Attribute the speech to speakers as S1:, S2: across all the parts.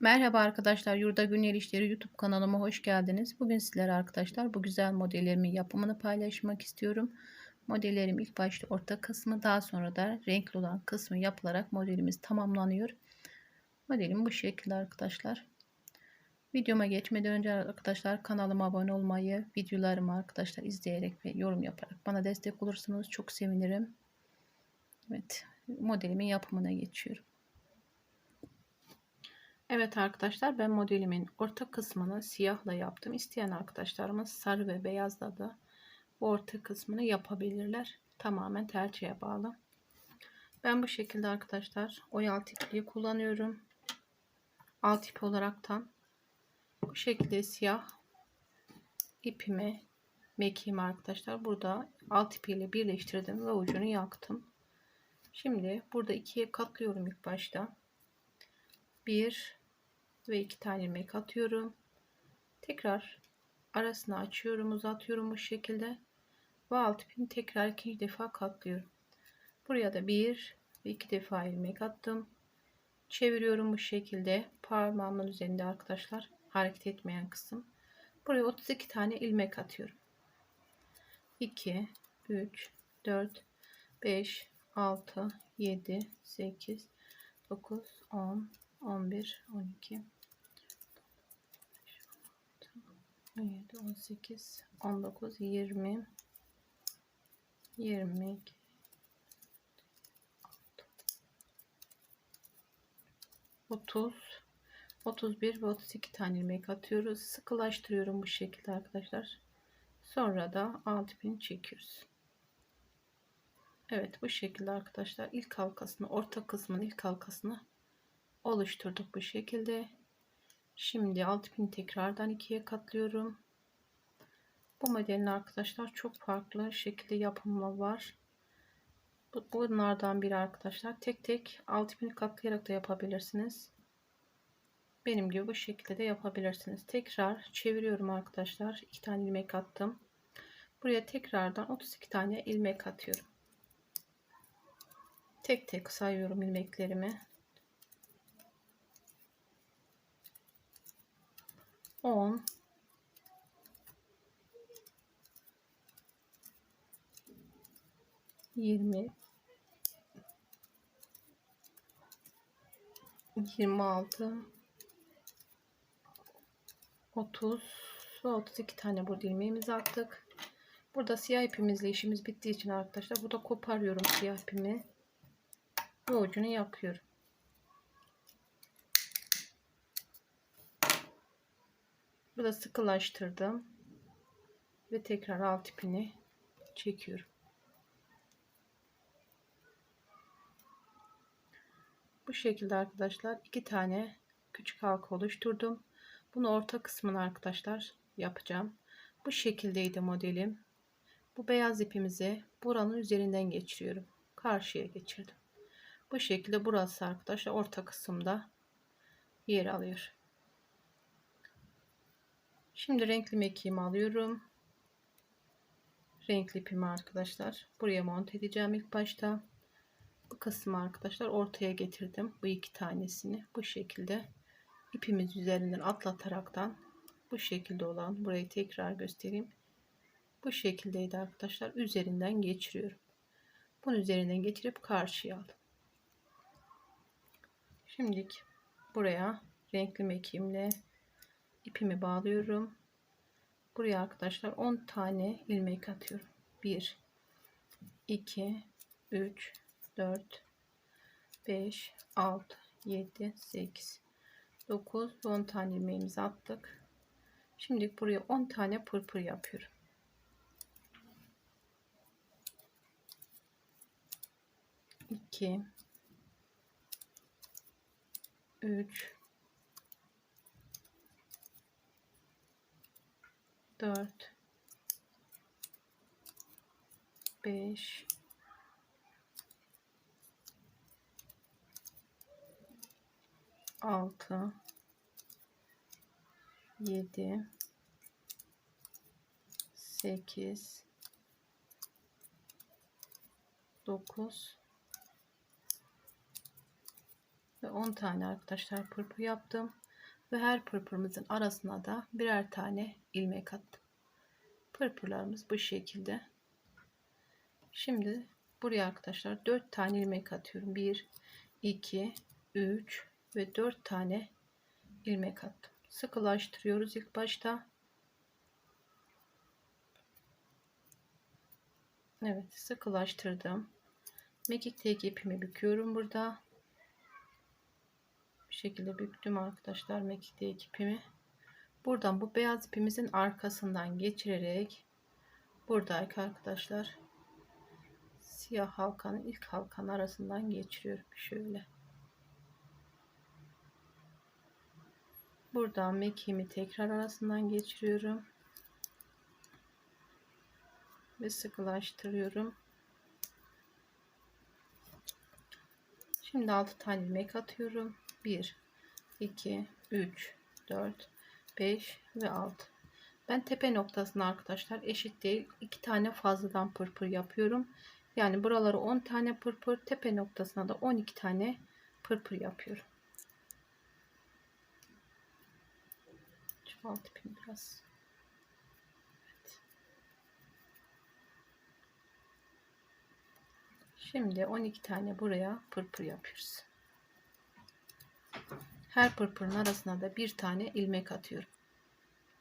S1: Merhaba arkadaşlar, Yurda Günler İşleri YouTube kanalıma hoş geldiniz. Bugün sizlere arkadaşlar bu güzel modellerimin yapımını paylaşmak istiyorum. Modellerim ilk başta orta kısmı daha sonra da renkli olan kısmı yapılarak modelimiz tamamlanıyor. Modelim bu şekilde arkadaşlar. Videoma geçmeden önce arkadaşlar kanalıma abone olmayı, videolarımı arkadaşlar izleyerek ve yorum yaparak bana destek olursanız çok sevinirim. Evet, modelimin yapımına geçiyorum. Evet arkadaşlar ben modelimin orta kısmını siyahla yaptım. İsteyen arkadaşlarımız sarı ve beyazla da bu orta kısmını yapabilirler. Tamamen tercihe bağlı. Ben bu şekilde arkadaşlar oyal ipliği kullanıyorum. Alt ip olaraktan bu şekilde siyah ipimi mekiğimi arkadaşlar burada alt ipiyle birleştirdim ve ucunu yaktım. Şimdi burada ikiye katlıyorum ilk başta. Bir ve iki tane ilmek atıyorum. Tekrar arasını açıyorum, uzatıyorum bu şekilde. Ve alt ipini tekrar ikinci defa katlıyorum. Buraya da bir ve iki defa ilmek attım. Çeviriyorum bu şekilde. Parmağımın üzerinde arkadaşlar hareket etmeyen kısım. Buraya 32 tane ilmek atıyorum. 2 3 4 5 6 7 8 9 10 11 12 17 18 19 20 22 30 31 ve 32 tane ilmek atıyoruz. Sıkılaştırıyorum bu şekilde arkadaşlar. Sonra da alt ipini çekiyoruz. Evet bu şekilde arkadaşlar ilk halkasını orta kısmın ilk halkasını oluşturduk bu şekilde. Şimdi alt ipini tekrardan ikiye katlıyorum. Bu modelin arkadaşlar çok farklı şekilde yapımı var. Bunlardan biri arkadaşlar tek tek alt ipini katlayarak da yapabilirsiniz. Benim gibi bu şekilde de yapabilirsiniz. Tekrar çeviriyorum arkadaşlar. iki tane ilmek attım. Buraya tekrardan 32 tane ilmek atıyorum. Tek tek sayıyorum ilmeklerimi. 10 20 26 30 ve 32 tane burada ilmeğimizi attık. Burada siyah ipimizle işimiz bittiği için arkadaşlar burada koparıyorum siyah ipimi. Ve ucunu yakıyorum. Burada sıkılaştırdım. Ve tekrar alt ipini çekiyorum. Bu şekilde arkadaşlar iki tane küçük halka oluşturdum. Bunu orta kısmını arkadaşlar yapacağım. Bu şekildeydi modelim. Bu beyaz ipimizi buranın üzerinden geçiriyorum. Karşıya geçirdim. Bu şekilde burası arkadaşlar orta kısımda yer alıyor. Şimdi renkli mekiğimi alıyorum. Renkli ipimi arkadaşlar. Buraya monte edeceğim ilk başta. Bu kısmı arkadaşlar ortaya getirdim. Bu iki tanesini bu şekilde ipimiz üzerinden atlataraktan bu şekilde olan burayı tekrar göstereyim. Bu şekildeydi arkadaşlar. Üzerinden geçiriyorum. Bunun üzerinden geçirip karşıya aldım. Şimdi buraya renkli mekiğimle ipimi bağlıyorum. Buraya arkadaşlar 10 tane ilmek atıyorum. 1 2 3 4 5 6 7 8 9 10 tane ilmeğimizi attık. Şimdi buraya 10 tane pırpır yapıyorum. İki, üç, 4 5 6 7 8 9 ve 10 tane arkadaşlar pırpır yaptım. Ve her pırpırımızın arasına da birer tane ilmek attım. Pırpırlarımız bu şekilde. Şimdi buraya arkadaşlar 4 tane ilmek atıyorum. 1, 2, 3 ve 4 tane ilmek attım. Sıkılaştırıyoruz ilk başta. Evet sıkılaştırdım. Mekikteki ipimi büküyorum burada. Şekilde büktüm arkadaşlar mekikteki ipimi. Buradan bu beyaz ipimizin arkasından geçirerek buradaki arkadaşlar siyah halkanın ilk halkanın arasından geçiriyorum şöyle. Buradan mekiğimi tekrar arasından geçiriyorum. Ve sıkılaştırıyorum. Şimdi 6 tane ilmek atıyorum. 1 2 3 4 5 ve 6. Ben tepe noktasına arkadaşlar eşit değil. 2 tane fazladan pırpır yapıyorum. Yani buraları 10 tane pırpır, tepe noktasına da 12 tane pırpır yapıyorum. Çoğaltayım biraz. Evet. Şimdi 12 tane buraya pırpır yapıyoruz. Her pırpırın arasına da bir tane ilmek atıyorum.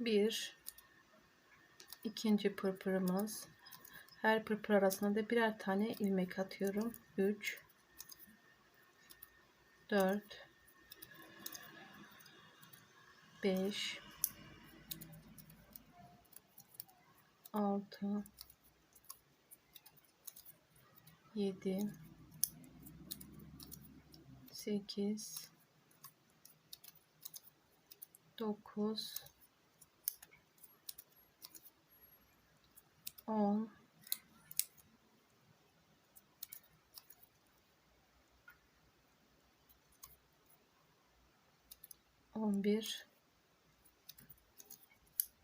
S1: Bir, ikinci pırpırımız. Her pırpır arasına da birer tane ilmek atıyorum. 3 4 5 6 7 8 9 10 11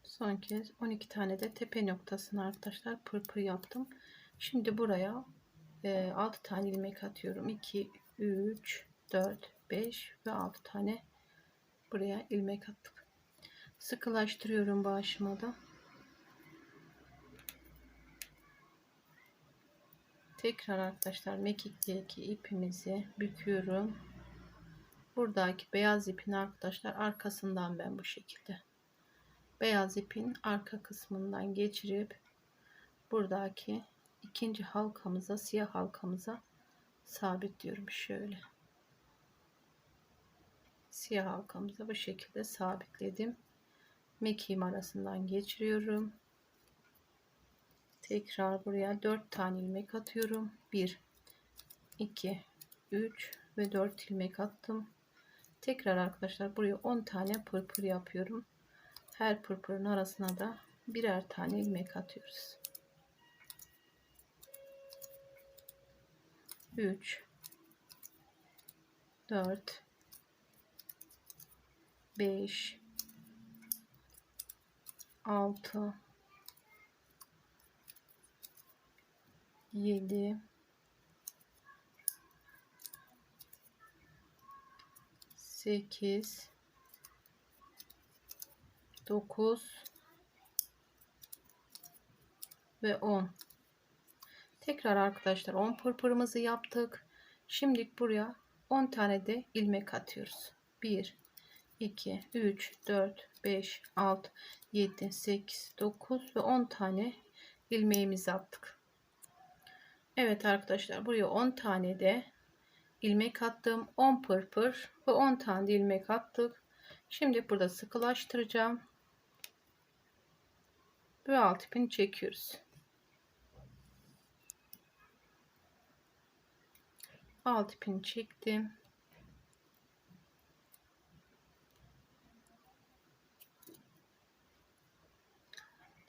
S1: son kez 12 tane de tepe noktasına arkadaşlar pırpır yaptım. Şimdi buraya e, 6 tane ilmek atıyorum. 2 3 4 5 ve 6 tane buraya ilmek attık. Sıkılaştırıyorum bu aşamada. Tekrar arkadaşlar mekikteki ipimizi büküyorum. Buradaki beyaz ipin arkadaşlar arkasından ben bu şekilde beyaz ipin arka kısmından geçirip buradaki ikinci halkamıza siyah halkamıza sabitliyorum şöyle siyah halkamıza bu şekilde sabitledim. Mekiğim arasından geçiriyorum. Tekrar buraya 4 tane ilmek atıyorum. 1 2 3 ve 4 ilmek attım. Tekrar arkadaşlar buraya 10 tane pırpır yapıyorum. Her pırpırın arasına da birer tane ilmek atıyoruz. 3 4 5 6 7 8 9 ve 10 tekrar arkadaşlar 10 pırpırımızı yaptık. Şimdi buraya 10 tane de ilmek atıyoruz. 1 2 3 4 5 6 7 8 9 ve 10 tane ilmeğimizi attık Evet arkadaşlar buraya 10 tane de ilmek attım 10 pırpır ve 10 tane de ilmek attık şimdi burada sıkılaştıracağım ve alt ipini çekiyoruz. Alt ipini çektim.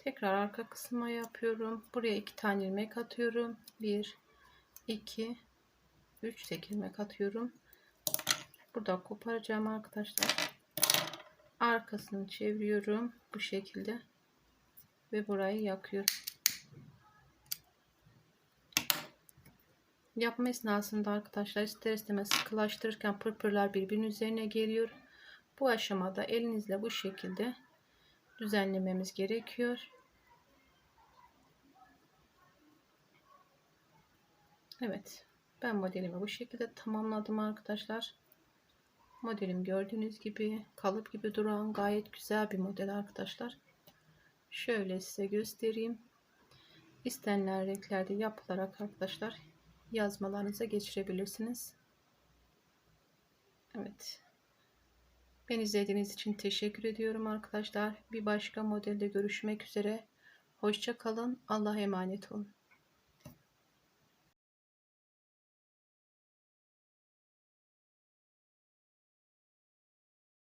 S1: Tekrar arka kısma yapıyorum. Buraya iki tane ilmek atıyorum. Bir, iki, üç tek ilmek atıyorum. Burada koparacağım arkadaşlar. Arkasını çeviriyorum bu şekilde ve burayı yakıyorum. Yapma esnasında arkadaşlar ister istemez sıkılaştırırken pırpırlar birbirinin üzerine geliyor. Bu aşamada elinizle bu şekilde düzenlememiz gerekiyor. Evet. Ben modelimi bu şekilde tamamladım arkadaşlar. Modelim gördüğünüz gibi kalıp gibi duran gayet güzel bir model arkadaşlar. Şöyle size göstereyim. İstenilen renklerde yapılarak arkadaşlar yazmalarınıza geçirebilirsiniz. Evet. Beni izlediğiniz için teşekkür ediyorum arkadaşlar. Bir başka modelde görüşmek üzere. Hoşça kalın. Allah'a emanet olun.